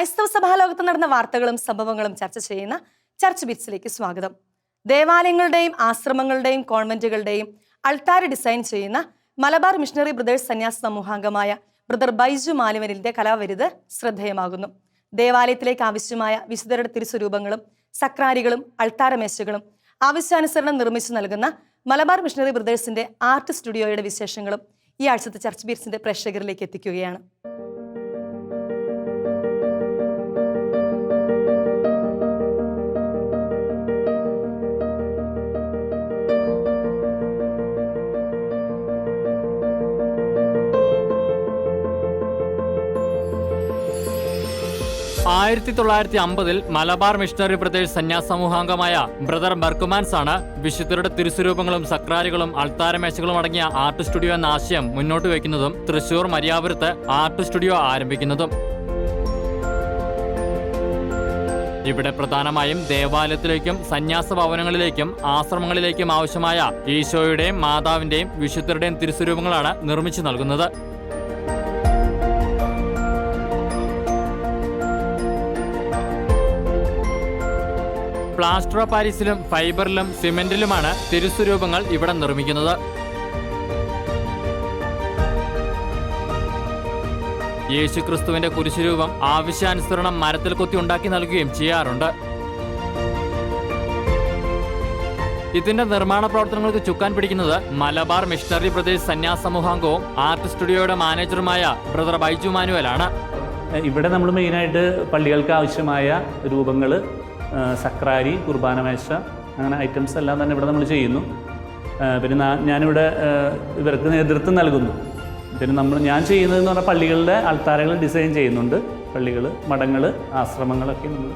ക്രൈസ്തവ സഭാലോകത്ത് നടന്ന വാർത്തകളും സംഭവങ്ങളും ചർച്ച ചെയ്യുന്ന ചർച്ച് ബിറ്റ്സിലേക്ക് സ്വാഗതം. ദേവാലയങ്ങളുടെയും ആശ്രമങ്ങളുടെയും കോൺവെന്റുകളുടെയും അൾത്താര ഡിസൈൻ ചെയ്യുന്ന മലബാർ മിഷണറി ബ്രദേഴ്സ് സന്യാസ സമൂഹാംഗമായ ബ്രദർ ബൈജു മാലിവനിലിന്റെ കലാവരുത് ശ്രദ്ധേയമാകുന്നു. ദേവാലയത്തിലേക്ക് ആവശ്യമായ വിശുദ്ധരുടെ തിരുസ്വരൂപങ്ങളും സക്രാരികളും അൾത്താരമേശകളും ആവശ്യാനുസരണം നിർമ്മിച്ചു നൽകുന്ന മലബാർ മിഷണറി ബ്രദേഴ്സിന്റെ ആർട്ട് സ്റ്റുഡിയോയുടെ വിശേഷങ്ങളും ഈ ആഴ്ചത്തെ ചർച്ച് ബീറ്റ്സിന്റെ പ്രേക്ഷകരിലേക്ക് എത്തിക്കുകയാണ്. ആയിരത്തി തൊള്ളായിരത്തി അമ്പതിൽ മലബാർ മിഷണറി പ്രദേശ് സന്യാസ സമൂഹാംഗമായ ബ്രദർ ബർക്കുമാൻസ് ആണ് വിശുദ്ധരുടെ തിരുസ്വരൂപങ്ങളും സക്രാരികളും അൾത്താരമേശകളും അടങ്ങിയ ആർട്ട് സ്റ്റുഡിയോ എന്ന ആശയം മുന്നോട്ട് വയ്ക്കുന്നതും തൃശൂർ മരിയാപുരത്ത് ആർട്ട് സ്റ്റുഡിയോ ആരംഭിക്കുന്നതും. ഇവിടെ പ്രധാനമായും ദേവാലയത്തിലേക്കും സന്യാസ ഭവനങ്ങളിലേക്കും ആശ്രമങ്ങളിലേക്കും ആവശ്യമായ ഈശോയുടെയും മാതാവിന്റെയും വിശുദ്ധരുടെയും തിരുസ്വരൂപങ്ങളാണ് നിർമ്മിച്ചു നൽകുന്നത്. പ്ലാസ്റ്റർ ഓഫ് പാരീസിലും ഫൈബറിലും സിമെന്റിലുമാണ് തിരുസ്വരൂപങ്ങൾ ഇവിടെ നിർമ്മിക്കുന്നത്. യേശുക്രിസ്തുവിന്റെ കുരിശുരൂപം ആവശ്യാനുസരണം മരത്തിൽ കൊത്തി ഉണ്ടാക്കി നൽകുകയും ചെയ്യാറുണ്ട്. ഇതിന്റെ നിർമ്മാണ പ്രവർത്തനങ്ങൾക്ക് ചുക്കാൻ പിടിക്കുന്നത് മലബാർ മിഷണറി പ്രദേശ് സന്യാസ സമൂഹാംഗവും ആർട്ട് സ്റ്റുഡിയോയുടെ മാനേജറുമായ ബ്രദർ ബൈജു മാനുവൽ ആണ് ഇവിടെ നമ്മൾ മെയിനായിട്ട് പള്ളികൾക്ക് ആവശ്യമായ രൂപങ്ങൾ സക്രാരി കുർബാന മേശ അങ്ങനെ ഐറ്റംസ് എല്ലാം തന്നെ ഇവിടെ നമ്മൾ ചെയ്യുന്നു. പിന്നെ ഞാനിവിടെ ഇവർക്ക് നേതൃത്വം നൽകുന്നു. പിന്നെ നമ്മൾ ഞാൻ ചെയ്യുന്നതെന്ന് പറഞ്ഞാൽ പള്ളികളുടെ അൾത്താരകൾ ഡിസൈൻ ചെയ്യുന്നുണ്ട്. പള്ളികൾ മഠങ്ങൾ ആശ്രമങ്ങളൊക്കെ നമ്മൾ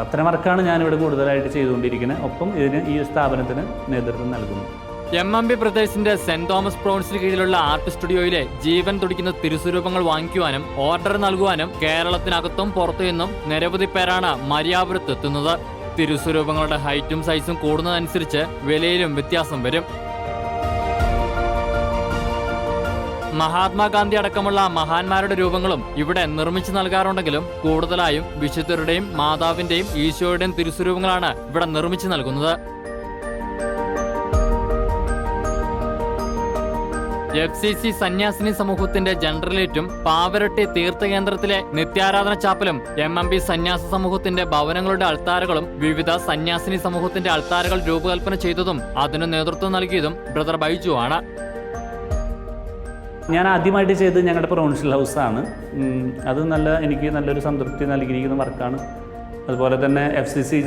അത്തരം വർക്കാണ് ഞാനിവിടെ കൂടുതലായിട്ട് ചെയ്തുകൊണ്ടിരിക്കുന്നത്. ഒപ്പം ഇതിന് ഈ സ്ഥാപനത്തിന് നേതൃത്വം നൽകുന്നു. എം എം ബി ബ്രദേഴ്സിന്റെ സെന്റ് തോമസ് പ്രോൺസിന് കീഴിലുള്ള ആർട്ട് സ്റ്റുഡിയോയിലെ ജീവൻ തുടിക്കുന്ന തിരുസ്വരൂപങ്ങൾ വാങ്ങിക്കുവാനും ഓർഡർ നൽകുവാനും കേരളത്തിനകത്തും പുറത്തു നിന്നും നിരവധി പേരാണ് മര്യാപുരത്ത് എത്തുന്നത്. തിരുസ്വരൂപങ്ങളുടെ ഹൈറ്റും സൈസും കൂടുന്നതനുസരിച്ച് വിലയിലും വ്യത്യാസം വരും. മഹാത്മാഗാന്ധി അടക്കമുള്ള മഹാന്മാരുടെ രൂപങ്ങളും ഇവിടെ നിർമ്മിച്ചു നൽകാറുണ്ടെങ്കിലും കൂടുതലായും വിശുദ്ധരുടെയും മാതാവിന്റെയും ഈശോയുടെയും തിരുസ്വരൂപങ്ങളാണ് ഇവിടെ നിർമ്മിച്ചു നൽകുന്നത്. എഫ് സി സി സന്യാസിനി സമൂഹത്തിന്റെ ജനറലേറ്റും പാവരട്ടി തീർത്ഥകേന്ദ്രത്തിലെ നിത്യാരാധന ചാപ്പലും എം എം ബി സന്യാസ സമൂഹത്തിന്റെ ഭവനങ്ങളുടെ അൾത്താരകളും വിവിധ സന്യാസിനി സമൂഹത്തിന്റെ അൾത്താരകൾ രൂപകൽപ്പന ചെയ്തതും അതിനു നേതൃത്വം നൽകിയതും ബ്രദർ ബൈജു ആണ്. ഞാൻ ആദ്യമായിട്ട് ചെയ്തത് ഞങ്ങളുടെ പ്രൊവിൻഷ്യൽ ഹൗസാണ്. അത് നല്ല എനിക്ക് നല്ലൊരു സംതൃപ്തി നൽകിയിരിക്കുന്ന വർക്കാണ്. അതുപോലെ തന്നെ എഫ് സി സി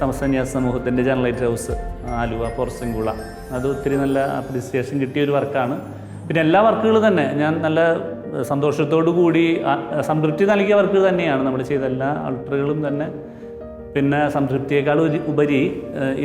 സമസന്യാസ സമൂഹത്തിന്റെ ജനറേറ്റ് ഹൗസ് ആലുവ പോർസിംഗുള അത് ഒത്തിരി നല്ല അപ്രിസിയേഷൻ കിട്ടിയ ഒരു വർക്കാണ്. പിന്നെ എല്ലാ വർക്കുകളും തന്നെ ഞാൻ നല്ല സന്തോഷത്തോടു കൂടി സംതൃപ്തി നൽകിയ വർക്കുകൾ തന്നെയാണ് നമ്മൾ ചെയ്ത എല്ലാ ആൾട്ടറുകളും തന്നെ. പിന്നെ സംതൃപ്തിയേക്കാൾ ഉപരി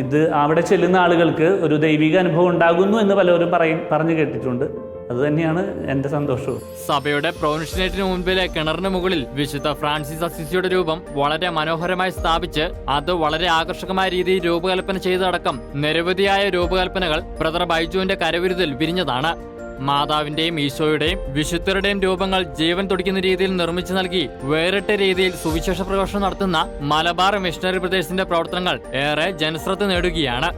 ഇത് അവിടെ ചെല്ലുന്ന ആളുകൾക്ക് ഒരു ദൈവിക അനുഭവം ഉണ്ടാകുന്നു എന്ന് പലരും പറയും പറഞ്ഞു കേട്ടിട്ടുണ്ട്. അത് തന്നെയാണ് എന്റെ സന്തോഷവും. സഭയുടെ പ്രൊവിൻഷ്യനേറ്റിന് മുൻപിലെ കിണറിന് മുകളിൽ വിശുദ്ധ ഫ്രാൻസിസ് അസിസിയുടെ രൂപം വളരെ മനോഹരമായി സ്ഥാപിച്ച് അത് വളരെ ആകർഷകമായ രീതിയിൽ രൂപകൽപ്പന ചെയ്തടക്കം നിരവധിയായ രൂപകൽപ്പനകൾ ബ്രദർ ബൈജുവിന്റെ കരവിരുതിൽ വിരിഞ്ഞതാണ്. മാതാവിന്റെയും ഈശോയുടെയും വിശുദ്ധരുടെയും രൂപങ്ങൾ ജീവൻ തുടിക്കുന്ന രീതിയിൽ നിർമ്മിച്ചു നൽകി വേറിട്ട രീതിയിൽ സുവിശേഷ പ്രഘോഷണം നടത്തുന്ന മലബാർ മിഷണറി പ്രദേശത്തിന്റെ പ്രവർത്തനങ്ങൾ ഏറെ ജനശ്രദ്ധ നേടുകയാണ്.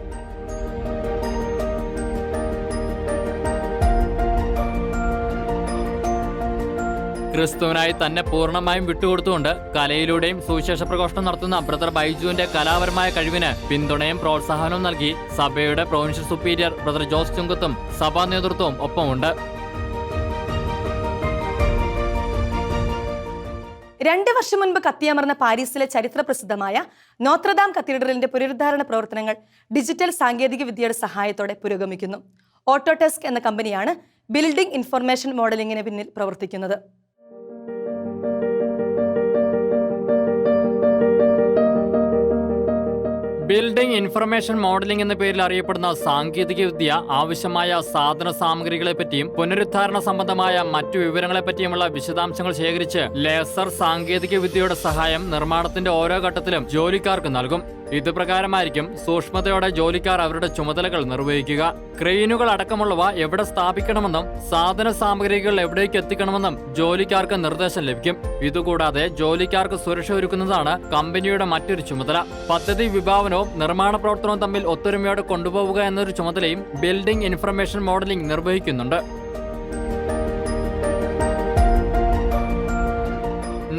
ക്രിസ്തുവിനായി തന്നെ പൂർണമായും വിട്ടുകൊടുത്തുകൊണ്ട് കലയിലൂടെയും സുവിശേഷ പ്രഘോഷണം നടത്തുന്ന ബ്രദർ ബൈജുവിന്റെ കലാപരമായ കഴിവിന് പിന്തുണയും പ്രോത്സാഹനവും നൽകി സഭയുടെ പ്രൊവിൻഷ്യൽ സുപ്പീരിയർ ബ്രദർ ജോസ് ചുങ്കത്തും സഭാ നേതൃത്വവും ഒപ്പമുണ്ട്. രണ്ട് വർഷം മുൻപ് കത്തിയമർന്ന പാരീസിലെ ചരിത്ര പ്രസിദ്ധമായ നോത്രദാം കത്തീഡ്രലിന്റെ പുനരുദ്ധാരണ പ്രവർത്തനങ്ങൾ ഡിജിറ്റൽ സാങ്കേതിക വിദ്യയുടെ സഹായത്തോടെ പുരോഗമിക്കുന്നു. ഓട്ടോടെസ്ക് എന്ന കമ്പനിയാണ് ബിൽഡിംഗ് ഇൻഫർമേഷൻ മോഡലിംഗിന് പിന്നിൽ പ്രവർത്തിക്കുന്നത്. ബിൽഡിംഗ് ഇൻഫർമേഷൻ മോഡലിംഗ് എന്ന പേരിൽ അറിയപ്പെടുന്ന സാങ്കേതിക വിദ്യ ആവശ്യമായ സാധന സാമഗ്രികളെ പറ്റിയും പുനരുദ്ധാരണ സംബന്ധമായ മറ്റു വിവരങ്ങളെ പറ്റിയുമുള്ള വിശദാംശങ്ങൾ ശേഖരിച്ച് ലേസർ സാങ്കേതിക വിദ്യയുടെ സഹായം നിർമ്മാണത്തിന്റെ ഓരോ ഘട്ടത്തിലും ജോലിക്കാർക്ക് നൽകും. ഇത് പ്രകാരമായിരിക്കും സൂക്ഷ്മതയോടെ ജോലിക്കാർ അവരുടെ ചുമതലകൾ നിർവഹിക്കുക. ക്രെയിനുകൾ അടക്കമുള്ളവ എവിടെ സ്ഥാപിക്കണമെന്നും സാധന സാമഗ്രികൾ എവിടേക്ക് എത്തിക്കണമെന്നും ജോലിക്കാർക്ക് നിർദ്ദേശം ലഭിക്കും. ഇതുകൂടാതെ ജോലിക്കാർക്ക് സുരക്ഷ ഒരുക്കുന്നതാണ് കമ്പനിയുടെ മറ്റൊരു ചുമതല. പദ്ധതി വിഭാവനവും നിർമ്മാണ പ്രവർത്തനവും തമ്മിൽ ഒത്തൊരുമയോടെ കൊണ്ടുപോവുക എന്നൊരു ചുമതലയും ബിൽഡിംഗ് ഇൻഫർമേഷൻ മോഡലിംഗ് നിർവഹിക്കുന്നുണ്ട്.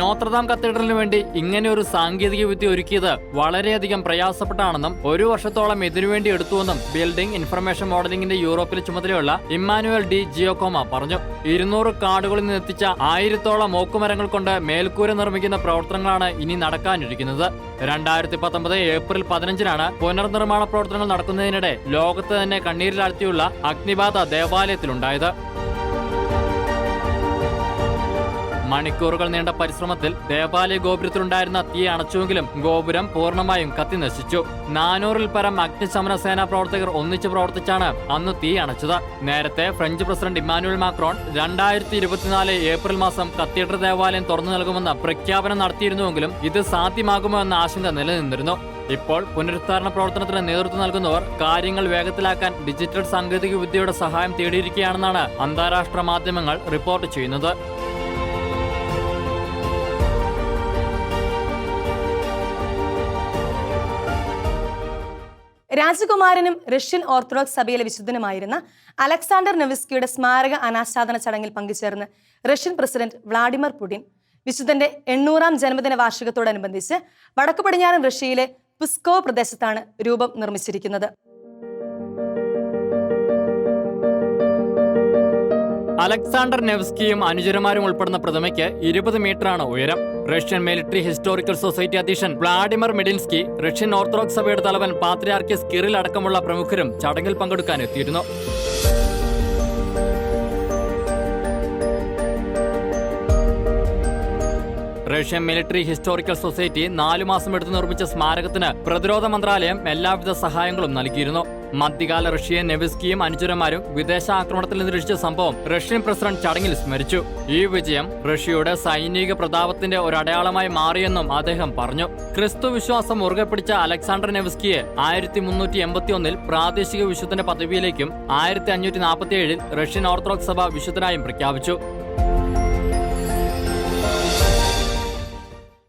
നോത്രദാം കത്തീഡ്രലിന് വേണ്ടി ഇങ്ങനെ ഒരു സാങ്കേതിക വിദ്യ ഒരുക്കിയത് വളരെയധികം പ്രയാസപ്പെട്ടാണെന്നും ഒരു വർഷത്തോളം ഇതിനുവേണ്ടി എടുത്തുവെന്നും ബിൽഡിംഗ് ഇൻഫർമേഷൻ മോഡലിംഗിന്റെ യൂറോപ്പിലെ ചുമതലയുള്ള ഇമ്മാനുവൽ ഡി ജിയോകോമ പറഞ്ഞു. ഇരുന്നൂറ് കാടുകളിൽ നിന്ന് എത്തിച്ച ആയിരത്തോളം ഓക്കുമരങ്ങൾ കൊണ്ട് മേൽക്കൂര നിർമ്മിക്കുന്ന പ്രവർത്തനങ്ങളാണ് ഇനി നടക്കാനിരിക്കുന്നത്. രണ്ടായിരത്തി പത്തൊമ്പത് ഏപ്രിൽ പതിനഞ്ചിനാണ് പുനർനിർമ്മാണ പ്രവർത്തനങ്ങൾ നടക്കുന്നതിനിടെ ലോകത്ത് തന്നെ കണ്ണീരിലാഴ്ത്തിയുള്ള അഗ്നിബാധ ദേവാലയത്തിലുണ്ടായത്. മണിക്കൂറുകൾ നീണ്ട പരിശ്രമത്തിൽ ദേവാലയ ഗോപുരത്തിലുണ്ടായിരുന്ന തീ അണച്ചുവെങ്കിലും ഗോപുരം പൂർണമായും കത്തിനശിച്ചു നാനൂറിൽ പരം അഗ്നിശമന സേനാ പ്രവർത്തകർ ഒന്നിച്ചു പ്രവർത്തിച്ചാണ് അന്ന് തീ അണച്ചത്. നേരത്തെ ഫ്രഞ്ച് പ്രസിഡന്റ് ഇമ്മാനുവൽ മാക്രോൺ രണ്ടായിരത്തി ഇരുപത്തിനാല് ഏപ്രിൽ മാസം കത്തീഡ്രൽ ദേവാലയം തുറന്നു നൽകുമെന്ന് പ്രഖ്യാപനം നടത്തിയിരുന്നുവെങ്കിലും ഇത് സാധ്യമാകുമോ എന്ന ആശങ്ക നിലനിന്നിരുന്നു. ഇപ്പോൾ പുനരുദ്ധാരണ പ്രവർത്തനത്തിന് നേതൃത്വം നൽകുന്നവർ കാര്യങ്ങൾ വേഗത്തിലാക്കാൻ ഡിജിറ്റൽ സാങ്കേതിക വിദ്യയുടെ സഹായം തേടിയിരിക്കുകയാണെന്നാണ് അന്താരാഷ്ട്ര മാധ്യമങ്ങൾ റിപ്പോർട്ട് ചെയ്യുന്നത്. രാജകുമാരനും റഷ്യൻ ഓർത്തഡോക്സ് സഭയിലെ വിശുദ്ധനുമായിരുന്ന അലക്സാണ്ടർ നെവിസ്കിയുടെ സ്മാരക അനാച്ഛാദന ചടങ്ങിൽ പങ്കുചേർന്ന് റഷ്യൻ പ്രസിഡന്റ് വ്ളാഡിമിർ പുടിൻ വിശുദ്ധന്റെ എണ്ണൂറാം ജന്മദിന വാർഷികത്തോടനുബന്ധിച്ച് വടക്കു പടിഞ്ഞാറൻ റഷ്യയിലെ പുസ്കോ പ്രദേശത്താണ് രൂപം നിർമ്മിച്ചിരിക്കുന്നത്. അലക്സാണ്ടർ നെവ്സ്കിയും അനുചരന്മാരും ഉൾപ്പെടുന്ന പ്രതിമയ്ക്ക് ഇരുപത് മീറ്ററാണ് ഉയരം. റഷ്യൻ മിലിറ്ററി ഹിസ്റ്റോറിക്കൽ സൊസൈറ്റി അധ്യക്ഷൻ വ്ളാഡിമർ മെഡിൻസ്കി റഷ്യൻ ഓർത്തഡോക്സ് സഭയുടെ തലവൻ പാത്രിയാർക്കിസ് കിറിൽ അടക്കമുള്ള പ്രമുഖരും ചടങ്ങിൽ പങ്കെടുക്കാൻ എത്തിയിരുന്നു. റഷ്യൻ മിലിറ്ററി ഹിസ്റ്റോറിക്കൽ സൊസൈറ്റി നാലു മാസം എടുത്തു നിർമ്മിച്ച സ്മാരകത്തിന് പ്രതിരോധ മന്ത്രാലയം എല്ലാവിധ സഹായങ്ങളും നൽകിയിരുന്നു. മധ്യകാല റഷ്യൻ നെവിസ്കിയും അനുചരന്മാരും വിദേശ ആക്രമണത്തിൽ നിരീക്ഷിച്ച സംഭവം റഷ്യൻ പ്രസിഡന്റ് ചടങ്ങിൽ സ്മരിച്ചു. ഈ വിജയം റഷ്യയുടെ സൈനിക പ്രതാപത്തിന്റെ ഒരു അടയാളമായി മാറിയെന്നും അദ്ദേഹം പറഞ്ഞു. ക്രിസ്തു വിശ്വാസം മുറുകെ പിടിച്ച അലക്സാണ്ടർ നെവിസ്കിയെ ആയിരത്തി മുന്നൂറ്റി എൺപത്തി ഒന്നിൽ പ്രാദേശിക വിശുദ്ധന്റെ പദവിയിലേക്കും ആയിരത്തി അഞ്ഞൂറ്റി നാൽപ്പത്തി ഏഴിൽ റഷ്യൻ ഓർത്തഡോക്സ് സഭ വിശുദ്ധനായും പ്രഖ്യാപിച്ചു.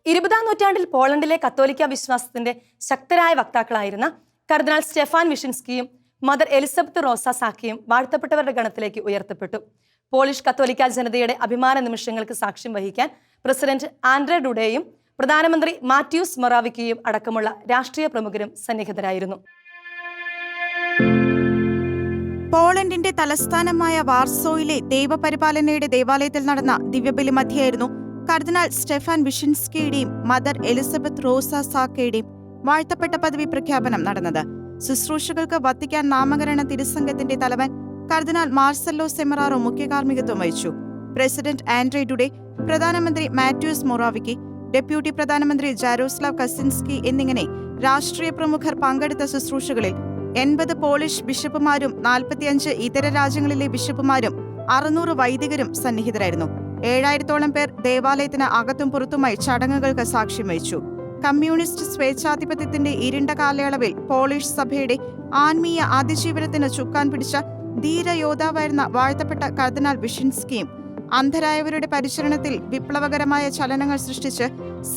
ഇരുപതാം നൂറ്റാണ്ടിൽ പോളണ്ടിലെ കത്തോലിക്ക വിശ്വാസത്തിന്റെ ശക്തരായ വക്താക്കളായിരുന്ന കർദിനാൾ സ്റ്റെഫാൻ വിഷിൻസ്കിയും മദർ എലിസബത്ത് റോസ സാക്കിയും വാഴ്ത്തപ്പെട്ടവരുടെ ഗണത്തിലേക്ക് ഉയർത്തപ്പെട്ടു. പോളിഷ് കത്തോലിക്ക ജനതയുടെ അഭിമാന നിമിഷങ്ങൾക്ക് സാക്ഷ്യം വഹിക്കാൻ പ്രസിഡന്റ് ആൻഡ്രെ ഡുഡേയും പ്രധാനമന്ത്രി മാത്യൂസ് മൊറാവിക്കയും അടക്കമുള്ള രാഷ്ട്രീയ പ്രമുഖരും സന്നിഹിതരായിരുന്നു. പോളണ്ടിന്റെ തലസ്ഥാനമായ വാർസോയിലെ ദൈവപരിപാലനയുടെ ദേവാലയത്തിൽ നടന്ന ദിവ്യബലി മധ്യയായിരുന്നു കർദിനാൾ സ്റ്റെഫാൻ വിഷിൻസ്കിയുടെയും മദർ എലിസബത്ത് റോസ സാക്കയുടെയും വാഴ്ത്തപ്പെട്ട പദവി പ്രഖ്യാപനം നടന്നത്. ശുശ്രൂഷകൾക്ക് വത്തിക്കാൻ നാമകരണ തിരുസംഘത്തിന്റെ തലവൻ കർദിനാൾ മാർസല്ലോ സെമറാറോ മുഖ്യ കാർമ്മികത്വം വഹിച്ചു. പ്രസിഡന്റ് ആൻഡ്രേ ഡുഡെ പ്രധാനമന്ത്രി മാത്യൂസ് മൊറാവിക്കി ഡെപ്യൂട്ടി പ്രധാനമന്ത്രി ജാരോസ്ലാവ് കസിൻസ്കി എന്നിങ്ങനെ രാഷ്ട്രീയ പ്രമുഖർ പങ്കെടുത്ത ശുശ്രൂഷകളിൽ എൺപത് പോളിഷ് ബിഷപ്പുമാരും നാൽപ്പത്തിയഞ്ച് ഇതര രാജ്യങ്ങളിലെ ബിഷപ്പുമാരും അറുന്നൂറ് വൈദികരും സന്നിഹിതരായിരുന്നു. ഏഴായിരത്തോളം പേർ ദേവാലയത്തിന് അകത്തും പുറത്തുമായി ചടങ്ങുകൾക്ക് സാക്ഷ്യം വഹിച്ചു. കമ്മ്യൂണിസ്റ്റ് സ്വേച്ഛാധിപത്യത്തിന്റെ ഇരുണ്ട കാലയളവിൽ പോളിഷ് സഭയുടെ ആത്മീയ അതിജീവനത്തിന് ചുക്കാൻ പിടിച്ച ധീരയോദ്ധാവായിരുന്ന വാഴ്ത്തപ്പെട്ട കർദിനാൾ വിഷിൻസ്കിയും അന്ധരായവരുടെ പരിചരണത്തിൽ വിപ്ലവകരമായ ചലനങ്ങൾ സൃഷ്ടിച്ച്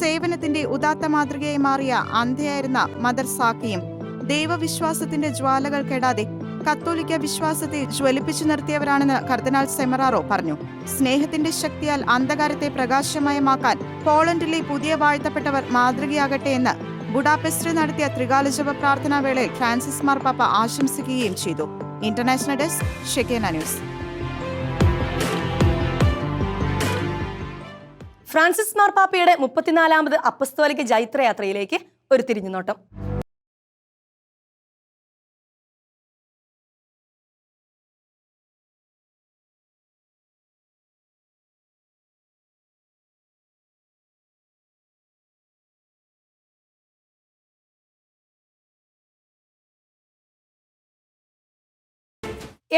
സേവനത്തിന്റെ ഉദാത്ത മാതൃകയായി മാറിയ അന്ധയായിരുന്ന മദർ സാക്കിയും ദൈവവിശ്വാസത്തിന്റെ ജ്വാലകൾ കെടാതെ കത്തോലിക്ക വിശ്വാസത്തെ ജ്വലിപ്പിച്ചു നിർത്തിയവരാണെന്ന് കർദിനാൾ സെമറാറോ പറഞ്ഞു. സ്നേഹത്തിന്റെ ശക്തിയാൽ അന്ധകാരത്തെ പ്രകാശമയമാക്കാൻ പോളണ്ടിലെ പുതിയ വാഴ്ത്തപ്പെട്ടവർ മാതൃകയാകട്ടെ എന്ന് ബുഡാപെസ്റ്റിൽ നടത്തിയ ത്രികാല ജപ പ്രാർത്ഥനാ വേളയിൽ ഫ്രാൻസിസ് മാർപ്പാപ്പ ആശംസിക്കുകയും ചെയ്തു. International desk news. ഫ്രാൻസിസ് മാർപ്പാപ്പയുടെ മുപ്പത്തിനാലാമത് അപ്പസ്തോലിക ജൈത്രയാത്രയിലേക്ക് ഒരു തിരിഞ്ഞുനോട്ടം.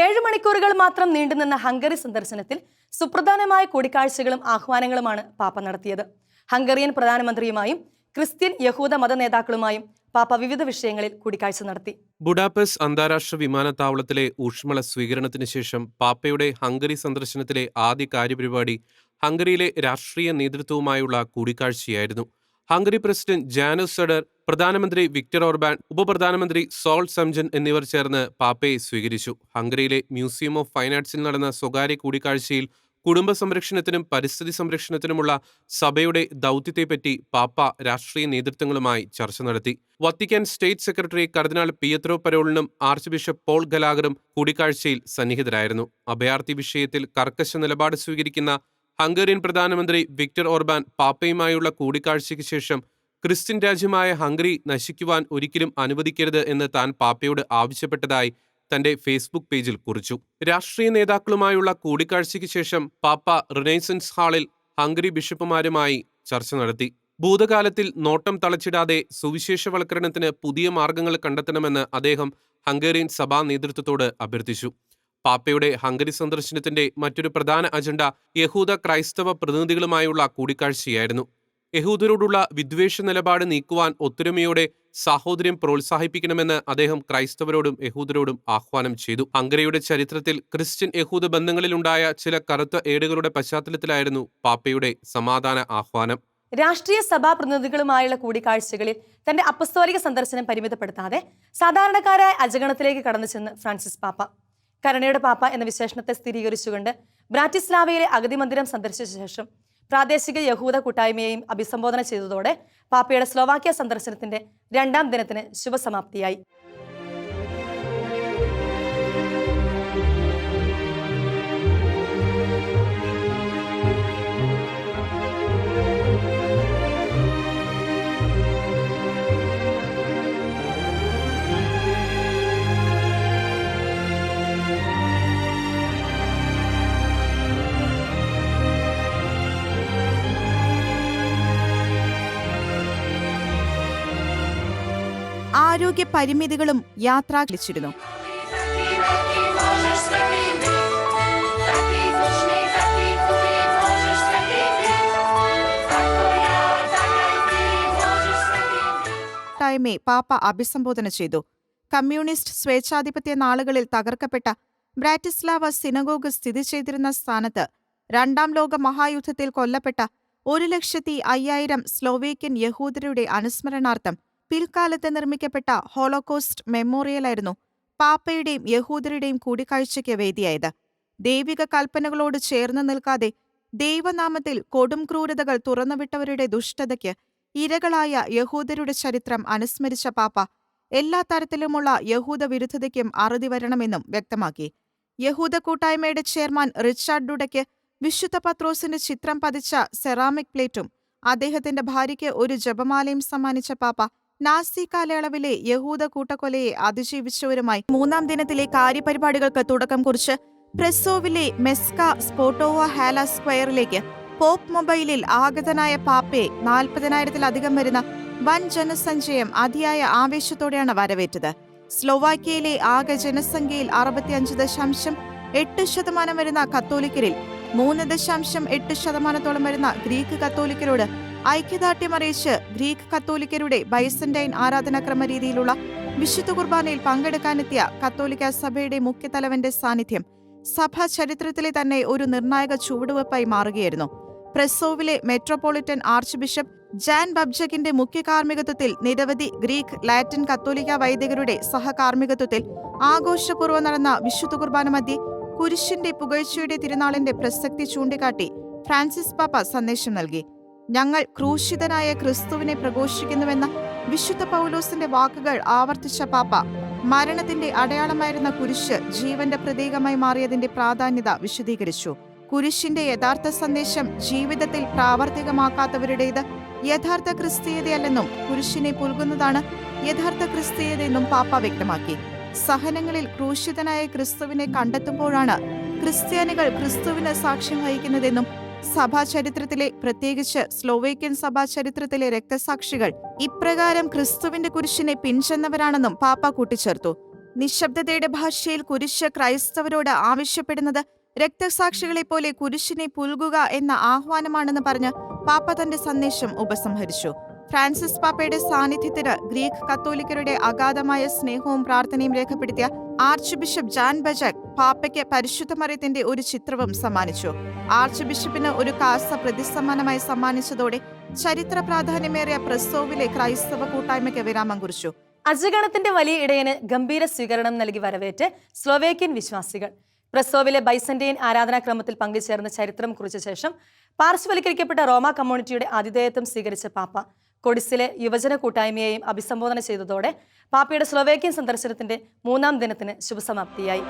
ഏഴ് മണിക്കൂറുകൾ മാത്രം നീണ്ടുനിന്ന ഹംഗറി സന്ദർശനത്തിൽ സുപ്രധാനമായ കൂടിക്കാഴ്ചകളും ആഹ്വാനങ്ങളുമാണ് പാപ്പ നടത്തിയത്. ഹംഗറിയൻ പ്രധാനമന്ത്രിയുമായും ക്രിസ്ത്യൻ യഹൂദ മത നേതാക്കളുമായും പാപ്പ വിവിധ വിഷയങ്ങളിൽ കൂടിക്കാഴ്ച നടത്തി. ബുഡാപെസ്റ്റ് അന്താരാഷ്ട്ര വിമാനത്താവളത്തിലെ ഊഷ്മള സ്വീകരണത്തിന് ശേഷം പാപ്പയുടെ ഹംഗറി സന്ദർശനത്തിലെ ആദ്യ കാര്യപരിപാടി ഹംഗറിയിലെ രാഷ്ട്രീയ നേതൃത്വവുമായുള്ള കൂടിക്കാഴ്ചയായിരുന്നു. ഹംഗറി പ്രസിഡന്റ് ജാനസ് സെഡർ പ്രധാനമന്ത്രി വിക്ടർ ഓർബാൻ ഉപപ്രധാനമന്ത്രി സോൾ സംജൻ എന്നിവർ ചേർന്ന് പാപ്പയെ സ്വീകരിച്ചു. ഹംഗറിയിലെ മ്യൂസിയം ഓഫ് ഫൈൻ ആർട്സിൽ നടന്ന സ്വകാര്യ കൂടിക്കാഴ്ചയിൽ കുടുംബ സംരക്ഷണത്തിനും പരിസ്ഥിതി സംരക്ഷണത്തിനുമുള്ള സഭയുടെ ദൗത്യത്തെപ്പറ്റി പാപ്പ രാഷ്ട്രീയ നേതൃത്വങ്ങളുമായി ചർച്ച നടത്തി. വത്തിക്കാൻ സ്റ്റേറ്റ് സെക്രട്ടറി കർദിനാൾ പിയത്രോ പരോളിനും ആർച്ച് ബിഷപ്പ് പോൾ ഗലാഗറും കൂടിക്കാഴ്ചയിൽ സന്നിഹിതരായിരുന്നു. അഭയാർത്ഥി വിഷയത്തിൽ കർക്കശ നിലപാട് സ്വീകരിക്കുന്ന ഹംഗേറിയൻ പ്രധാനമന്ത്രി വിക്ടർ ഓർബാൻ പാപ്പയുമായുള്ള കൂടിക്കാഴ്ചയ്ക്ക് ശേഷം ക്രിസ്ത്യൻ രാജ്യമായ ഹംഗറി നശിക്കുവാൻ ഒരിക്കലും അനുവദിക്കരുത് എന്ന് താൻ പാപ്പയോട് ആവശ്യപ്പെട്ടതായി തന്റെ ഫേസ്ബുക്ക് പേജിൽ കുറിച്ചു. രാഷ്ട്രീയ നേതാക്കളുമായുള്ള കൂടിക്കാഴ്ചയ്ക്ക് ശേഷം പാപ്പ റിനൈസൻസ് ഹാളിൽ ഹംഗറി ബിഷപ്പുമാരുമായി ചർച്ച നടത്തി. ഭൂതകാലത്തിൽ നോട്ടം തളച്ചിടാതെ സുവിശേഷവൽക്കരണത്തിന് പുതിയ മാർഗങ്ങൾ കണ്ടെത്തണമെന്ന് അദ്ദേഹം ഹംഗേറിയൻ സഭാ നേതൃത്വത്തോട് അഭ്യർത്ഥിച്ചു. പാപ്പയുടെ ഹംഗറി സന്ദർശനത്തിന്റെ മറ്റൊരു പ്രധാന അജണ്ട യഹൂദ ക്രൈസ്തവ പ്രതിനിധികളുമായുള്ള കൂടിക്കാഴ്ചയായിരുന്നു. യഹൂദരോടുള്ള വിദ്വേഷ നിലപാട് നീക്കുവാൻ ഒത്തൊരുമയോടെ സാഹോദര്യം പ്രോത്സാഹിപ്പിക്കണമെന്ന് അദ്ദേഹം ക്രൈസ്തവരോടും യഹൂദരോടും ആഹ്വാനം ചെയ്തു. ഹംഗറിയുടെ ചരിത്രത്തിൽ ക്രിസ്ത്യൻ യഹൂദ ബന്ധങ്ങളിലുണ്ടായ ചില കറുത്ത ഏടുകളുടെ പശ്ചാത്തലത്തിലായിരുന്നു പാപ്പയുടെ സമാധാന ആഹ്വാനം. രാഷ്ട്രീയ സഭാ പ്രതിനിധികളുമായുള്ള കൂടിക്കാഴ്ചകളിൽ തന്റെ അപ്പസ്തോലിക സന്ദർശനം പരിമിതപ്പെടുത്താതെ സാധാരണക്കാരായ അജഗണത്തിലേക്ക് കടന്നു ചെന്ന് ഫ്രാൻസിസ് പാപ്പ. കരുണയുടെ പാപ്പ എന്ന വിശേഷണത്തെ സ്ഥിരീകരിച്ചുകൊണ്ട് ബ്രാറ്റിസ്ലാവയിലെ അഗതി മന്ദിരം സന്ദർശിച്ച ശേഷം പ്രാദേശിക യഹൂദ കൂട്ടായ്മയെയും അഭിസംബോധന ചെയ്തതോടെ പാപ്പയുടെ സ്ലോവാക്യ സന്ദർശനത്തിന്റെ രണ്ടാം ദിനത്തിന് ശുഭസമാപ്തിയായി. Możesz പരിമിതികളും być. കൂട്ടായ്മയെ പാപ്പ അഭിസംബോധന ചെയ്തു കമ്മ്യൂണിസ്റ്റ് സ്വേച്ഛാധിപത്യ നാളുകളിൽ തകർക്കപ്പെട്ട ബ്രാറ്റിസ്ലാവ സിനഗോഗ് സ്ഥിതി ചെയ്തിരുന്ന സ്ഥാനത്ത് രണ്ടാം ലോക മഹായുദ്ധത്തിൽ കൊല്ലപ്പെട്ട ഒരു ലക്ഷത്തി അയ്യായിരം സ്ലോവേക്യൻ യഹൂദരുടെ അനുസ്മരണാർത്ഥം പിൽക്കാലത്ത് നിർമ്മിക്കപ്പെട്ട ഹോളോകോസ്റ്റ് മെമ്മോറിയലായിരുന്നു പാപ്പയുടെയും യഹൂദരുടെയും കൂടിക്കാഴ്ചയ്ക്ക് വേദിയായത്. ദൈവിക കൽപ്പനകളോട് ചേർന്ന് നിൽക്കാതെ ദൈവനാമത്തിൽ കൊടും ക്രൂരതകൾ തുറന്നുവിട്ടവരുടെ ദുഷ്ടതയ്ക്ക് ഇരകളായ യഹൂദരുടെ ചരിത്രം അനുസ്മരിച്ച പാപ്പ എല്ലാ തരത്തിലുമുള്ള യഹൂദ വിരുദ്ധതയ്ക്കും അറുതി വരണമെന്നും വ്യക്തമാക്കി. യഹൂദ കൂട്ടായ്മയുടെ ചെയർമാൻ റിച്ചാർഡ് ഡുഡയ്ക്ക് വിശുദ്ധ പത്രോസിന്റെ ചിത്രം പതിച്ച സെറാമിക് പ്ലേറ്റും അദ്ദേഹത്തിന്റെ ഭാര്യയ്ക്ക് ഒരു ജപമാലയും സമ്മാനിച്ച പാപ്പ നാസി കാലയളവിലെ യഹൂദ കൂട്ടക്കൊലയെ അതിജീവിച്ചവരുമായി മൂന്നാം ദിനത്തിലെ കാര്യപരിപാടികൾക്ക് തുടക്കം കുറിച്ച് പ്രസോവിലെ മെസ്ക സ്പോട്ടോവ ഹാല സ്ക്വയറിലേക്ക് പോപ്പ് മൊബൈലിൽ ആഗതനായ പാപ്പയെ നാൽപ്പതിനായിരത്തിലധികം വരുന്ന വൻ ജനസഞ്ചയം അതിയായ ആവേശത്തോടെയാണ് വരവേറ്റത്. സ്ലോവാക്യയിലെ ആകെ ജനസംഖ്യയിൽ അറുപത്തിയഞ്ച് ദശാംശം എട്ട് ശതമാനം വരുന്ന കത്തോലിക്കരിൽ മൂന്ന് ദശാംശം എട്ട് ശതമാനത്തോളം വരുന്ന ഗ്രീക്ക് കത്തോലിക്കരോട് ഐക്യദാർഢ്യം അറിയിച്ച് ഗ്രീക്ക് കത്തോലിക്കരുടെ ബൈസന്റൈൻ ആരാധനാക്രമ രീതിയിലുള്ള വിശുദ്ധ കുർബാനയിൽ പങ്കെടുക്കാനെത്തിയ കത്തോലിക്ക സഭയുടെ മുഖ്യതലവന്റെ സാന്നിധ്യം സഭ ചരിത്രത്തിലെ തന്നെ ഒരു നിർണായക ചുവടുവെപ്പായി മാറുകയായിരുന്നു. പ്രസോവിലെ മെട്രോപൊളിറ്റൻ ആർച്ച് ബിഷപ്പ് ജാൻ ബബ്ജക്കിന്റെ മുഖ്യ കാർമ്മികത്വത്തിൽ നിരവധി ഗ്രീക്ക് ലാറ്റിൻ കത്തോലിക്ക വൈദികരുടെ സഹകാർമ്മികത്വത്തിൽ ആഘോഷപൂർവം നടന്ന വിശുദ്ധ കുർബാന മധ്യേ കുരിശിന്റെ പുകഴ്ചയുടെ തിരുനാളിന്റെ പ്രസക്തി ചൂണ്ടിക്കാട്ടി ഫ്രാൻസിസ് പാപ്പ സന്ദേശം നൽകി. ഞങ്ങൾ ക്രൂശിതനായ ക്രിസ്തുവിനെ പ്രഘോഷിക്കുന്നുവെന്ന വിശുദ്ധ പൗലോസിന്റെ വാക്കുകൾ ആവർത്തിച്ച പാപ്പ മരണത്തിന്റെ അടയാളമായിരുന്ന കുരിശ് ജീവന്റെ പ്രതീകമായി മാറിയതിന്റെ പ്രാധാന്യത വിശദീകരിച്ചു. കുരിശിന്റെ യഥാർത്ഥ സന്ദേശം ജീവിതത്തിൽ പ്രാവർത്തികമാക്കാത്തവരുടേത് യഥാർത്ഥ ക്രിസ്തീയതയല്ലെന്നും കുരിശിനെ പുൽകുന്നതാണ് യഥാർത്ഥ ക്രിസ്തീയതയെന്നും പാപ്പ വ്യക്തമാക്കി. സഹനങ്ങളിൽ ക്രൂശിതനായ ക്രിസ്തുവിനെ കണ്ടെത്തുമ്പോഴാണ് ക്രിസ്ത്യാനികൾ ക്രിസ്തുവിന് സാക്ഷ്യം വഹിക്കുന്നതെന്നും സഭാ ചരിത്രത്തിലെ പ്രത്യേകിച്ച് സഭാ ചരിത്രത്തിലെ രക്തസാക്ഷികൾ ഇപ്രകാരം ക്രിസ്തുവിന്റെ കുരിശിനെ പിൻചെന്നവരാണെന്നും പാപ്പ കൂട്ടിച്ചേർത്തു. നിശബ്ദതയുടെ ഭാഷയിൽ കുരിശ് ക്രൈസ്തവരോട് ആവശ്യപ്പെടുന്നത് രക്തസാക്ഷികളെ പോലെ കുരിശിനെ പുൽകുക എന്ന ആഹ്വാനമാണെന്ന് പറഞ്ഞ് പാപ്പ തന്റെ സന്ദേശം ഉപസംഹരിച്ചു. ഫ്രാൻസിസ് പാപ്പയുടെ സാന്നിധ്യത്തിന് ഗ്രീക്ക് കത്തോലിക്കരുടെ അഗാധമായ സ്നേഹവും പ്രാർത്ഥനയും രേഖപ്പെടുത്തിയ ആർച്ച് ബിഷപ്പ് ജാൻ ബജക് പാപ്പയ്ക്ക് പരിശുദ്ധ മറിയത്തിന്റെ ഒരു ചിത്രവും സമ്മാനിച്ചു. ആർച്ച് ബിഷപ്പിന് ഒരു കാസ പ്രതിസമ്മാനമായി സമ്മാനിച്ചതോടെ ചരിത്ര പ്രാധാന്യമേറിയ പ്രസോവിലെ ക്രൈസ്തവ കൂട്ടായ്മയ്ക്ക് വിരാമം കുറിച്ചു. അജഗണത്തിന്റെ വലിയ ഇടയന് ഗംഭീര സ്വീകരണം നൽകി വരവേറ്റ് സ്ലൊവേക്യൻ വിശ്വാസികൾ. പ്രസോവിലെ ബൈസന്റൈൻ ആരാധനാക്രമത്തിൽ പങ്കുചേർന്ന ചരിത്രം കുറിച്ച ശേഷം പാർശ്വവൽക്കരിക്കപ്പെട്ട റോമ കമ്മ്യൂണിറ്റിയുടെ ആതിഥേയത്വം സ്വീകരിച്ച പാപ്പ. കൊഡിസിലെ യുവജന കൂട്ടായ്മയെയും അഭിസംബോധന ചെയ്തതോടെ പാപ്പയുടെ സ്ലൊവേക്കിയൻ സന്ദർശനത്തിന്റെ മൂന്നാം ദിനത്തിന് ശുഭസമാപ്തിയായി.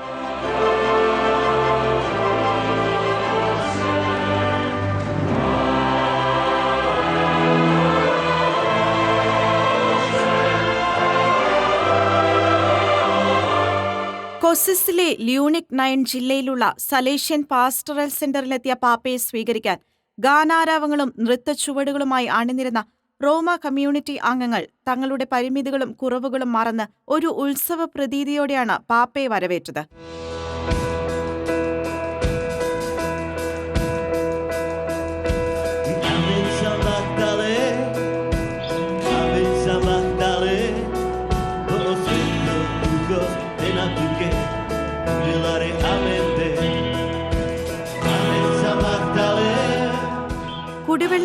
കൊസിസിലെ ല്യൂണിക് നയൻ ജില്ലയിലുള്ള സലേഷ്യൻ പാസ്റ്ററൽ സെന്ററിലെത്തിയ പാപ്പയെ സ്വീകരിക്കാൻ ഗാനാരാവങ്ങളും നൃത്തച്ചുവടുകളുമായി അണിനിരുന്ന റോമ കമ്മ്യൂണിറ്റി അംഗങ്ങൾ തങ്ങളുടെ പരിമിതികളും കുറവുകളും മറന്ന് ഒരു ഉത്സവ പ്രതീതിയോടെയാണ് പാപ്പയെ വരവേറ്റത്.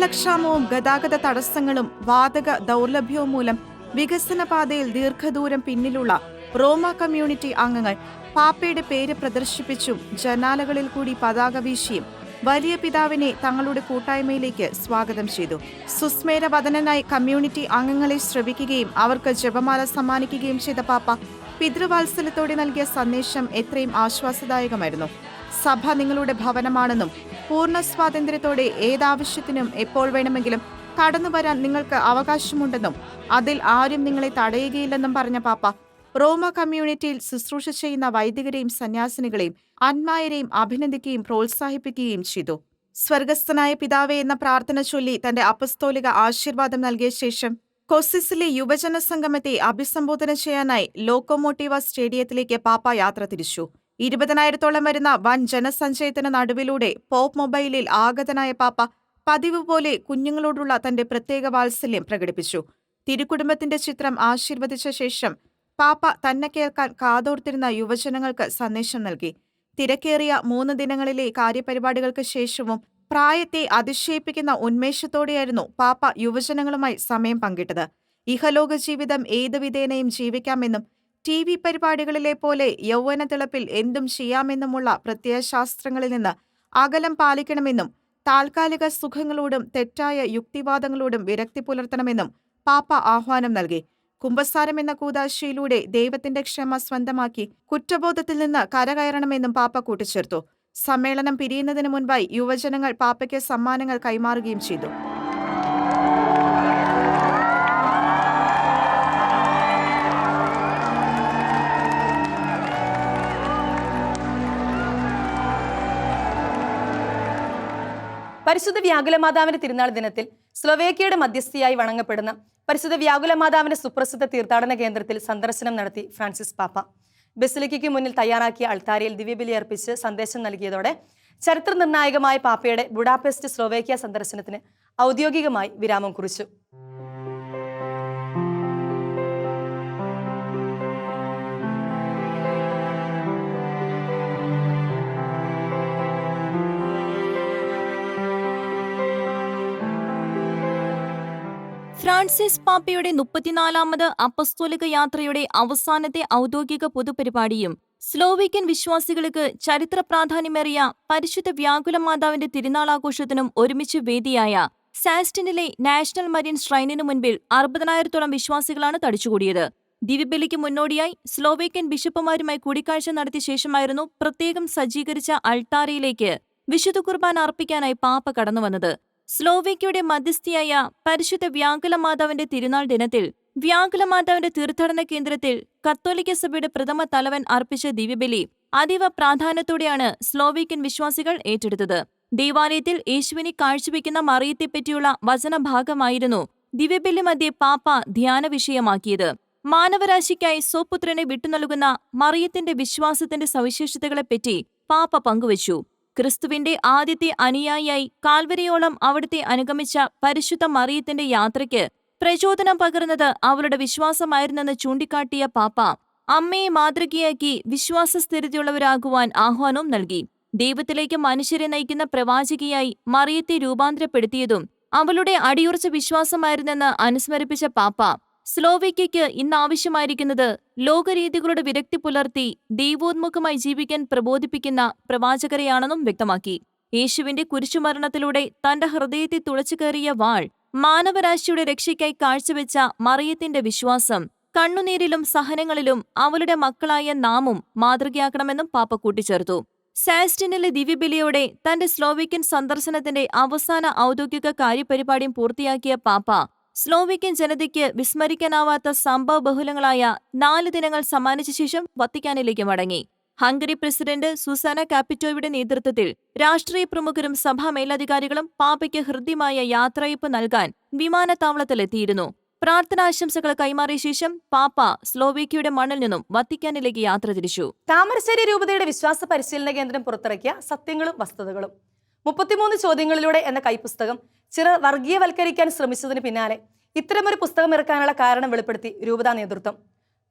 കുടിവെള്ളക്ഷാമവും ഗതാഗത തടസ്സങ്ങളും വാതക ദൗർലഭ്യവും മൂലം വികസന പാതയിൽ ദീർഘദൂരം പിന്നിലുള്ള റോമ കമ്മ്യൂണിറ്റി അംഗങ്ങൾ പാപ്പയുടെ പേര് പ്രദർശിപ്പിച്ചും. ജനാലകളിൽ കൂടി പതാക വീശിയും വലിയ പിതാവിനെ തങ്ങളുടെ കൂട്ടായ്മയിലേക്ക് സ്വാഗതം ചെയ്തു. സുസ്മേര വദനനായി കമ്മ്യൂണിറ്റി അംഗങ്ങളെ ശ്രവിക്കുകയും അവർക്ക് ജപമാല സമ്മാനിക്കുകയും ചെയ്ത പാപ്പ പിതൃവാത്സല്യത്തോടെ നൽകിയ സന്ദേശം എത്രയും ആശ്വാസദായകമായിരുന്നു. സഭ നിങ്ങളുടെ ഭവനമാണെന്നും പൂർണ സ്വാതന്ത്ര്യത്തോടെ ഏതാവശ്യത്തിനും എപ്പോൾ വേണമെങ്കിലും കടന്നു വരാൻ നിങ്ങൾക്ക് അവകാശമുണ്ടെന്നും അതിൽ ആരും നിങ്ങളെ തടയുകയില്ലെന്നും പറഞ്ഞ പാപ്പ. റോമ കമ്മ്യൂണിറ്റിയിൽ ശുശ്രൂഷ ചെയ്യുന്ന വൈദികരെയും സന്യാസിനികളെയും അന്മായരെയും അഭിനന്ദിക്കുകയും പ്രോത്സാഹിപ്പിക്കുകയും ചെയ്തു. സ്വർഗസ്ഥനായ പിതാവേ എന്ന പ്രാർത്ഥന ചൊല്ലി തന്റെ അപസ്തോലിക ആശീർവാദം നൽകിയ ശേഷം കൊസിസിലെ യുവജന സംഗമത്തെ അഭിസംബോധന ചെയ്യാനായി ലോക്കോമോട്ടീവ സ്റ്റേഡിയത്തിലേക്ക് പാപ്പ യാത്ര തിരിച്ചു. ഇരുപതിനായിരത്തോളം വരുന്ന വൻ ജനസഞ്ചയത്തിന് നടുവിലൂടെ പോപ്പ് മൊബൈലിൽ ആഗതനായ പാപ്പ പതിവ് പോലെ കുഞ്ഞുങ്ങളോടുള്ള തന്റെ പ്രത്യേക വാത്സല്യം പ്രകടിപ്പിച്ചു. തിരുക്കുടുംബത്തിന്റെ ചിത്രം ആശീർവദിച്ച ശേഷം പാപ്പ തന്നെ കേൾക്കാൻ കാതോർത്തിരുന്ന യുവജനങ്ങൾക്ക് സന്ദേശം നൽകി. തിരക്കേറിയ മൂന്ന് ദിനങ്ങളിലെ കാര്യപരിപാടികൾക്ക് ശേഷവും പ്രായത്തെ അതിശയിപ്പിക്കുന്ന ഉന്മേഷത്തോടെയായിരുന്നു പാപ്പ യുവജനങ്ങളുമായി സമയം പങ്കിട്ടത്. ഇഹലോക ജീവിതം ഏത് വിധേനയും ജീവിക്കാമെന്നും ടി വി പരിപാടികളിലെ പോലെ യൗവന തിളപ്പിൽ എന്തും ചെയ്യാമെന്നുമുള്ള പ്രത്യയശാസ്ത്രങ്ങളിൽ നിന്ന് അകലം പാലിക്കണമെന്നും താൽക്കാലിക സുഖങ്ങളോടും തെറ്റായ യുക്തിവാദങ്ങളോടും വിരക്തി പുലർത്തണമെന്നും പാപ്പ ആഹ്വാനം നൽകി. കുംഭസാരം എന്ന കൂതാശയിലൂടെ ദൈവത്തിന്റെ ക്ഷമ സ്വന്തമാക്കി കുറ്റബോധത്തിൽ നിന്ന് കരകയറണമെന്നും പാപ്പ കൂട്ടിച്ചേർത്തു. സമ്മേളനം പിരിയുന്നതിന് മുൻപായി യുവജനങ്ങൾ പാപ്പയ്ക്ക് സമ്മാനങ്ങൾ കൈമാറുകയും ചെയ്തു. പരിശുദ്ധ വ്യാകുലമാതാവിന്റെ തിരുനാൾ ദിനത്തിൽ സ്ലൊവേക്കിയയുടെ മധ്യസ്ഥയായി വണങ്ങപ്പെടുന്ന പരിശുദ്ധ വ്യാകുലമാതാവിന്റെ സുപ്രസിദ്ധ തീർത്ഥാടന കേന്ദ്രത്തിൽ സന്ദർശനം നടത്തി ഫ്രാൻസിസ് പാപ്പ. ബസിലിക്കയ്ക്ക് മുന്നിൽ തയ്യാറാക്കിയ അൾത്താരയിൽ ദിവ്യബലി അർപ്പിച്ച് സന്ദേശം നൽകിയതോടെ ചരിത്ര നിർണായകമായ പാപ്പയുടെ ബുഡാപെസ്റ്റ് സ്ലോവേക്കിയ സന്ദർശനത്തിന് ഔദ്യോഗികമായി വിരാമം കുറിച്ചു. ഫ്രാൻസിസ് പാപ്പയുടെ മുപ്പത്തിനാലാമത് അപ്പസ്തോലിക യാത്രയുടെ അവസാനത്തെ ഔദ്യോഗിക പൊതുപരിപാടിയും സ്ലോവിക്കൻ വിശ്വാസികൾക്ക് ചരിത്ര പ്രാധാന്യമേറിയ പരിശുദ്ധ വ്യാകുല മാതാവിന്റെ തിരുനാളാഘോഷത്തിനും ഒരുമിച്ച് വേദിയായ സാസ്റ്റിനിലെ നാഷണൽ മരീൻ ശ്രൈനിനു മുൻപിൽ അറുപതിനായിരത്തോളം വിശ്വാസികളാണ് തടിച്ചുകൂടിയത്. ദിവ്യബലിക്ക് മുന്നോടിയായി സ്ലോവേക്യൻ ബിഷപ്പുമാരുമായി കൂടിക്കാഴ്ച നടത്തിയ ശേഷമായിരുന്നു പ്രത്യേകം സജ്ജീകരിച്ച അൾത്താരയിലേക്ക് വിശുദ്ധ കുർബാന അർപ്പിക്കാനായി പാപ്പ കടന്നുവന്നത്. സ്ലോവേക്യയുടെ മധ്യസ്ഥിയായ പരിശുദ്ധ വ്യാകുല മാതാവിന്റെ തിരുനാൾ ദിനത്തിൽ വ്യാകുല മാതാവിന്റെ തീർത്ഥാടന കേന്ദ്രത്തിൽ കത്തോലിക്ക സഭയുടെ പ്രഥമ തലവൻ അർപ്പിച്ച ദിവ്യബലി അതീവ പ്രാധാന്യത്തോടെയാണ് സ്ലോവേക്കൻ വിശ്വാസികൾ ഏറ്റെടുത്തത്. ദേവാലയത്തിൽ യേശുവിനെ കാഴ്ചവെക്കുന്ന മറിയത്തെപ്പറ്റിയുള്ള വചനഭാഗമായിരുന്നു ദിവ്യബലി മധ്യേ പാപ്പ ധ്യാന വിഷയമാക്കിയത്. മാനവരാശിക്കായി സ്വപുത്രനെ വിട്ടുനൽകുന്ന മറിയത്തിന്റെ വിശ്വാസത്തിന്റെ സവിശേഷതകളെപ്പറ്റി പാപ്പ പങ്കുവച്ചു. ക്രിസ്തുവിന്റെ ആദ്യത്തെ അനുയായിയായി കാൽവരിയോളം അവിടുത്തെ അനുഗമിച്ച പരിശുദ്ധ മറിയത്തിന്റെ യാത്രയ്ക്ക് പ്രചോദനം പകർന്നത് അവളുടെ വിശ്വാസമായിരുന്നെന്ന് ചൂണ്ടിക്കാട്ടിയ പാപ്പ. അമ്മയെ മാതൃകയാക്കി വിശ്വാസ സ്ഥിരതയുള്ളവരാകുവാൻ ആഹ്വാനവും നൽകി. ദൈവത്തിലേക്ക് മനുഷ്യരെ നയിക്കുന്ന പ്രവാചകിയായി മറിയത്തെ രൂപാന്തരപ്പെടുത്തിയതും അവളുടെ അടിയുറച്ച വിശ്വാസമായിരുന്നെന്ന് അനുസ്മരിപ്പിച്ച പാപ്പ. സ്ലോവേക്യയ്ക്ക് ഇന്ന് ആവശ്യമായിരിക്കുന്നത് ലോകരീതികളുടെ വിരക്തി പുലർത്തി ദൈവോന്മുഖമായി ജീവിക്കാൻ പ്രബോധിപ്പിക്കുന്ന പ്രവാചകരെയാണെന്നും വ്യക്തമാക്കി. യേശുവിന്റെ കുരിശുമരണത്തിലൂടെ തന്റെ ഹൃദയത്തെ തുളച്ചു കയറിയ വാൾ മാനവരാശിയുടെ രക്ഷയ്ക്കായി കാഴ്ചവെച്ച മറിയത്തിന്റെ വിശ്വാസം കണ്ണുനീരിലും സഹനങ്ങളിലും അവളുടെ മക്കളായ നാമും മാതൃകയാക്കണമെന്നും പാപ്പ കൂട്ടിച്ചേർത്തു. സാസ്റ്റിനിലെ ദിവ്യബിലിയോടെ തന്റെ സ്ലോവിക്കൻ സന്ദർശനത്തിന്റെ അവസാന ഔദ്യോഗിക കാര്യപരിപാടിയും പൂർത്തിയാക്കിയ പാപ്പ സ്ലോവേക്യൻ ജനതയ്ക്ക് വിസ്മരിക്കാനാവാത്ത സംഭവ ബഹുലങ്ങളായ നാല് ദിനങ്ങൾ സമ്മാനിച്ച ശേഷം വത്തിക്കാനിലേക്ക് മടങ്ങി. ഹംഗറി പ്രസിഡന്റ് സുസാന കാപ്പിറ്റോയുടെ നേതൃത്വത്തിൽ രാഷ്ട്രീയ പ്രമുഖരും സഭാ മേലധികാരികളും പാപ്പയ്ക്ക് ഹൃദ്യമായ യാത്രയപ്പ് നൽകാൻ വിമാനത്താവളത്തിലെത്തിയിരുന്നു. പ്രാർത്ഥനാശംസകൾ കൈമാറിയ ശേഷം പാപ്പ സ്ലോവേക്കിയുടെ മണ്ണിൽ നിന്നും വത്തിക്കാനിലേക്ക് യാത്ര തിരിച്ചു. താമരശ്ശേരി രൂപതയുടെ വിശ്വാസ പരിശീലന കേന്ദ്രം പുറത്തിറക്കിയ സത്യങ്ങളും വസ്തുതകളും. മുപ്പത്തിമൂന്ന് ചോദ്യങ്ങളിലൂടെ എന്ന കൈപുസ്തകം ചെറു വർഗീയവൽക്കരിക്കാൻ ശ്രമിച്ചതിന് പിന്നാലെ ഇത്തരമൊരു പുസ്തകം ഇറക്കാനുള്ള കാരണം വെളിപ്പെടുത്തി രൂപതാ നേതൃത്വം.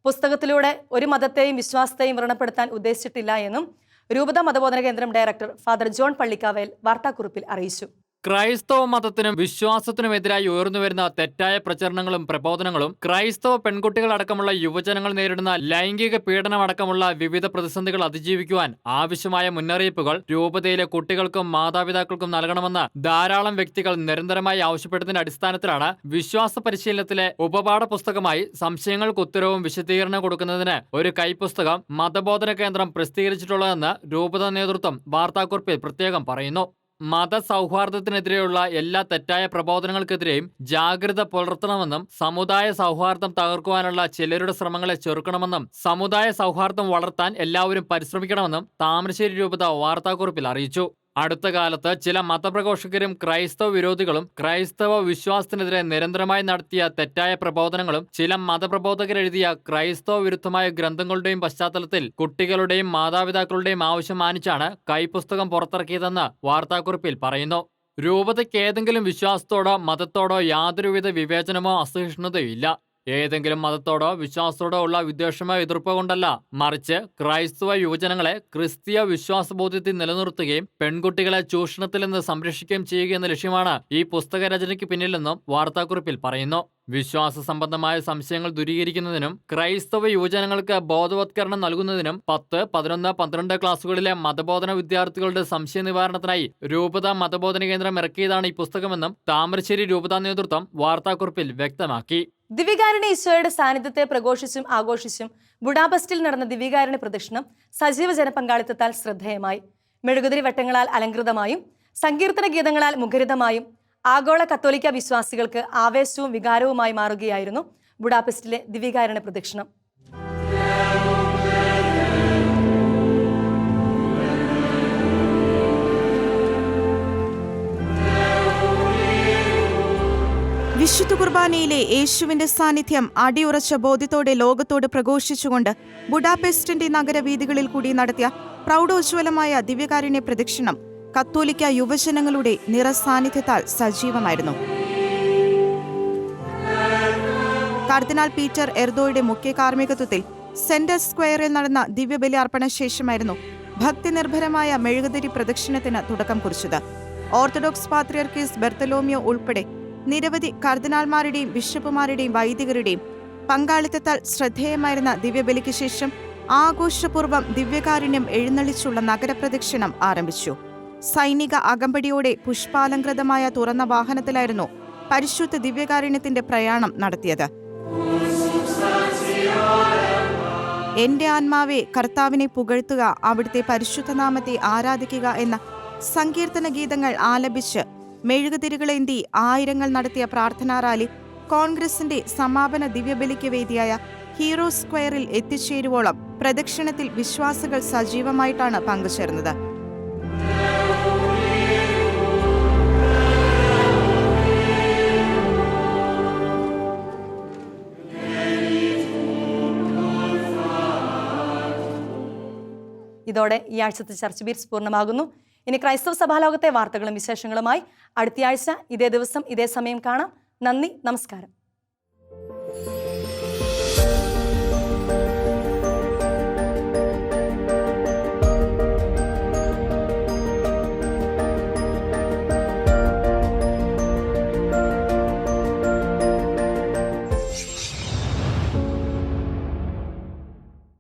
പുസ്തകത്തിലൂടെ ഒരു മതത്തെയും വിശ്വാസത്തെയും വ്രണപ്പെടുത്താൻ ഉദ്ദേശിച്ചിട്ടില്ല എന്നും രൂപത മതബോധന കേന്ദ്രം ഡയറക്ടർ ഫാദർ ജോൺ പള്ളിക്കാവേൽ വാർത്താക്കുറിപ്പിൽ അറിയിച്ചു. ക്രൈസ്തവ മതത്തിനും വിശ്വാസത്തിനുമെതിരായി ഉയർന്നുവരുന്ന തെറ്റായ പ്രചരണങ്ങളും പ്രബോധനങ്ങളും ക്രൈസ്തവ പെൺകുട്ടികളടക്കമുള്ള യുവജനങ്ങൾ നേരിടുന്ന ലൈംഗിക പീഡനമടക്കമുള്ള വിവിധ പ്രതിസന്ധികൾ അതിജീവിക്കുവാൻ ആവശ്യമായ മുന്നറിയിപ്പുകൾ രൂപതയിലെ കുട്ടികൾക്കും മാതാപിതാക്കൾക്കും നൽകണമെന്ന് ധാരാളം വ്യക്തികൾ നിരന്തരമായി ആവശ്യപ്പെട്ടതിന്റെ അടിസ്ഥാനത്തിലാണ് വിശ്വാസ പരിശീലനത്തിലെ ഉപപാഠ പുസ്തകമായി സംശയങ്ങൾക്ക് ഉത്തരവും വിശദീകരണം കൊടുക്കുന്നതിന് ഒരു കൈപ്പുസ്തകം മതബോധന കേന്ദ്രം പ്രസിദ്ധീകരിച്ചിട്ടുള്ളതെന്ന് രൂപത നേതൃത്വം വാർത്താക്കുറിപ്പിൽ പ്രത്യേകം പറയുന്നു. മതസൗഹാർദ്ദത്തിനെതിരെയുള്ള എല്ലാ തെറ്റായ പ്രബോധനങ്ങൾക്കെതിരെയും ജാഗ്രത പുലർത്തണമെന്നും സമുദായ സൗഹാർദ്ദം തകർക്കുവാനുള്ള ചിലരുടെ ശ്രമങ്ങളെ ചെറുക്കണമെന്നും സമുദായ സൗഹാർദ്ദം വളർത്താൻ എല്ലാവരും പരിശ്രമിക്കണമെന്നും താമരശ്ശേരി രൂപത വാർത്താക്കുറിപ്പിൽ അറിയിച്ചു. അടുത്ത കാലത്ത് ചില മതപ്രഘോഷകരും ക്രൈസ്തവ വിരോധികളും ക്രൈസ്തവ വിശ്വാസത്തിനെതിരെ നിരന്തരമായി നടത്തിയ തെറ്റായ പ്രബോധനങ്ങളും ചില മതപ്രബോധകരെഴുതിയ ക്രൈസ്തവ വിരുദ്ധമായ ഗ്രന്ഥങ്ങളുടെയും പശ്ചാത്തലത്തിൽ കുട്ടികളുടെയും മാതാപിതാക്കളുടെയും ആവശ്യം മാനിച്ചാണ് കൈപുസ്തകം പുറത്തിറക്കിയതെന്ന് വാർത്താക്കുറിപ്പിൽ പറയുന്നു. രൂപതയ്ക്ക് ഏതെങ്കിലും വിശ്വാസത്തോടോ മതത്തോടോ യാതൊരുവിധ വിവേചനമോ അസഹിഷ്ണുതയോ ഇല്ല ഏതെങ്കിലും മതത്തോടോ വിശ്വാസത്തോടോ ഉള്ള വിദ്വേഷമോ എതിർപ്പോ കൊണ്ടല്ല. മറിച്ച് ക്രൈസ്തവ യുവജനങ്ങളെ ക്രിസ്തീയ വിശ്വാസബോധ്യത്തിൽ നിലനിർത്തുകയും പെൺകുട്ടികളെ ചൂഷണത്തിൽ നിന്ന് സംരക്ഷിക്കുകയും ചെയ്യുക എന്ന ലക്ഷ്യമാണ് ഈ പുസ്തക രചനയ്ക്ക് പിന്നിലെന്നും വാർത്താക്കുറിപ്പിൽ പറയുന്നു. വിശ്വാസ സംബന്ധമായ സംശയങ്ങൾ ദൂരീകരിക്കുന്നതിനും ക്രൈസ്തവ യുവജനങ്ങൾക്ക് ബോധവത്കരണം നൽകുന്നതിനും പത്ത് പതിനൊന്ന് പന്ത്രണ്ട് ക്ലാസുകളിലെ മതബോധന വിദ്യാർത്ഥികളുടെ സംശയ നിവാരണത്തിനായി രൂപത മതബോധന കേന്ദ്രം ഇറക്കിയതാണ് ഈ പുസ്തകമെന്നും താമരശ്ശേരി രൂപതാ നേതൃത്വം വാർത്താക്കുറിപ്പിൽ വ്യക്തമാക്കി. ദിവികാരുണ്യ ഈശോയുടെ സാന്നിധ്യത്തെ പ്രഘോഷിച്ചും ആഘോഷിച്ചും ബുഡാപസ്റ്റിൽ നടന്ന ദിവികാരുണ്യ പ്രദക്ഷിണം സജീവ ജനപങ്കാളിത്തത്താൽ ശ്രദ്ധേയമായി. മെഴുകുതിരി വട്ടങ്ങളാൽ അലങ്കൃതമായും സങ്കീർത്തന ഗീതങ്ങളാൽ മുഖരിതമായും ആഗോള കത്തോലിക്ക വിശ്വാസികൾക്ക് ആവേശവും വികാരവുമായി മാറുകയായിരുന്നു ബുഡാപെസ്റ്റിലെ ദിവികാരണ പ്രദക്ഷിണം. വിശുദ്ധ കുർബാനയിലെ യേശുവിന്റെ സാന്നിധ്യം അടിയുറച്ച ബോധ്യത്തോടെ ലോകത്തോട് പ്രഘോഷിച്ചുകൊണ്ട് ബുഡാപെസ്റ്റിന്റെ നഗരവീഥികളിൽ കൂടി നടത്തിയ പ്രൗഢോജ്വലമായ ദിവ്യകാരുണ്യ പ്രദക്ഷിണം കത്തോലിക്ക യുവജനങ്ങളുടെ നിറസാന്നിധ്യത്താൽ സജീവമായിരുന്നു. കർദിനാൾ പീറ്റർ എർദോയുടെ മുഖ്യ കാർമ്മികത്വത്തിൽ സെന്റർ സ്ക്വയറിൽ നടന്ന ദിവ്യബലി അർപ്പണ ശേഷമായിരുന്നു ഭക്തിനിർഭരമായ മെഴുകുതിരി പ്രദക്ഷിണത്തിന് തുടക്കം കുറിച്ചത്. ഓർത്തഡോക്സ് പാത്രിയർക്കീസ് ബെർത്തലോമിയോ ഉൾപ്പെടെ നിരവധി കർദിനാൾമാരുടെയും ബിഷപ്പുമാരുടെയും വൈദികരുടെയും പങ്കാളിത്തത്താൽ ശ്രദ്ധേയമായിരുന്ന ദിവ്യബലിക്ക് ശേഷം ആഘോഷപൂർവം ദിവ്യകാരുണ്യം എഴുന്നള്ളിച്ചുള്ള നഗരപ്രദക്ഷിണം ആരംഭിച്ചു. സൈനിക അകമ്പടിയോടെ പുഷ്പാലങ്കൃതമായ തുറന്ന വാഹനത്തിലായിരുന്നു പരിശുദ്ധ ദിവ്യകാരുണ്യത്തിന്റെ പ്രയാണം നടത്തിയത്. എന്റെ ആത്മാവെ കർത്താവിനെ പുകഴ്ത്തുക അവിടുത്തെ പരിശുദ്ധനാമത്തെ ആരാധിക്കുക എന്ന സങ്കീർത്തന ഗീതങ്ങൾ ആലപിച്ച് മെഴുകുതിരികളേന്തി ആയിരങ്ങൾ നടത്തിയ പ്രാർത്ഥനാ റാലി കോൺഗ്രസിന്റെ സമാപന ദിവ്യബലിക്ക് വേദിയായ ഹീറോ സ്ക്വയറിൽ എത്തിച്ചേരുവോളം പ്രദക്ഷിണത്തിൽ വിശ്വാസികൾ സജീവമായിട്ടാണ് പങ്കുചേർന്നത്. ഇതോടെ ഈ ആഴ്ചത്തെ ചർച്ച ബീറ്റ്സ് പൂർണമാകുന്നു. ഇനി ക്രൈസ്തവ സഭാലോകത്തെ വാർത്തകളും വിശേഷങ്ങളുമായി അടുത്തയാഴ്ച ഇതേ ദിവസം ഇതേ സമയം കാണാം. നന്ദി നമസ്കാരം.